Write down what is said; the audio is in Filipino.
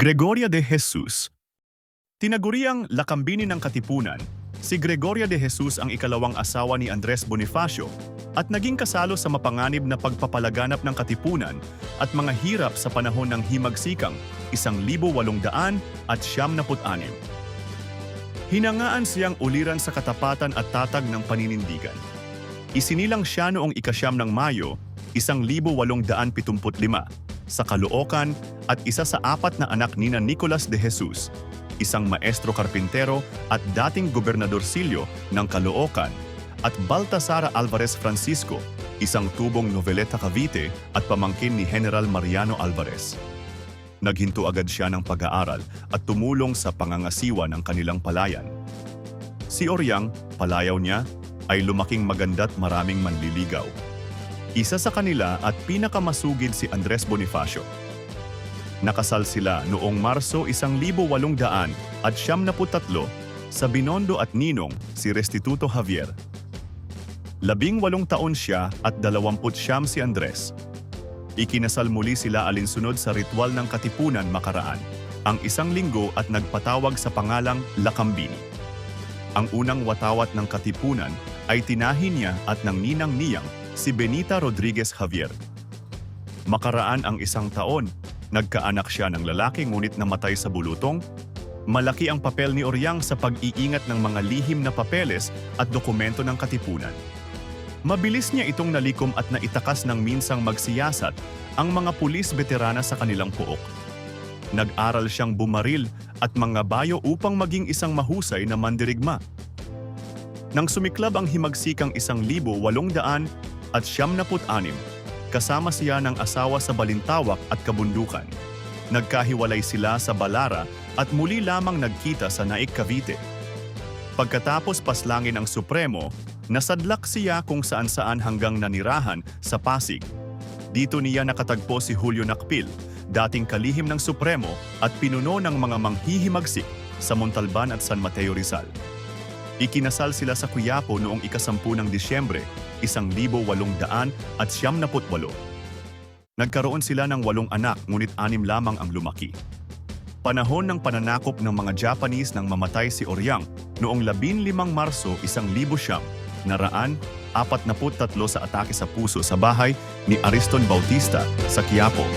Gregoria de Jesus Tinaguriang lakambini ng Katipunan, si Gregoria de Jesus ang ikalawang asawa ni Andres Bonifacio at naging kasalo sa mapanganib na pagpapalaganap ng Katipunan at mga hirap sa panahon ng himagsikang 1800 at siyam na put-anim. Hinangaan siyang uliran sa katapatan at tatag ng paninindigan. Isinilang siya noong ikasyam ng Mayo, 1875 sa Caloocan at isa sa apat na anak ni na Nicolas de Jesus, isang maestro karpintero at dating gobernadorsilyo ng Caloocan, at Baltasara Alvarez Francisco, isang tubong noveleta Cavite at pamangkin ni General Mariano Alvarez. Naghinto agad siya ng pag-aaral at tumulong sa pangangasiwa ng kanilang palayan. Si Oryang, palayaw niya, ay lumaking maganda't maraming manliligaw. Isa sa kanila at pinakamasugid si Andres Bonifacio. Nakasal sila noong Marso 1800 at siyam na sa Binondo at Ninong si Restituto Javier. Labing walong taon siya at dalawamput siyam si Andres. Ikinasal muli sila alinsunod sa ritual ng Katipunan makaraan, ang isang linggo at nagpatawag sa pangalang Lakambini. Ang unang watawat ng Katipunan ay tinahin niya at ng ninang niyang si Benita Rodriguez Javier. Makaraan ang isang taon, nagkaanak siya ng lalaki ngunit namatay sa bulutong. Malaki ang papel ni Oryang sa pag-iingat ng mga lihim na papeles at dokumento ng Katipunan. Mabilis niya itong nalikom at naitakas ng minsang magsiyasat ang mga pulis veterana sa kanilang puok. Nag-aral siyang bumaril at mga bayo upang maging isang mahusay na mandirigma. Nang sumiklab ang himagsikang isang libo walong daan at siyam na put-anim, kasama siya ng asawa sa Balintawak at Kabundukan. Nagkahiwalay sila sa Balara at muli lamang nagkita sa Naik Cavite. Pagkatapos paslangin ang Supremo, nasadlak siya kung saan-saan hanggang nanirahan sa Pasig. Dito niya nakatagpo si Julio Nakpil, dating kalihim ng Supremo at pinuno ng mga manghihimagsik sa Montalban at San Mateo Rizal. Ikinasal sila sa Quiapo noong ikasampu ng Disyembre, isang libo walong daan at siyam na putwalo. Nagkaroon sila ng walong anak ngunit anim lamang ang lumaki. Panahon ng pananakop ng mga Japanese nang mamatay si Oryang noong 15 Marso isang libo siyam, naraan, apat na tatlo sa atake sa puso sa bahay ni Ariston Bautista sa Quiapo,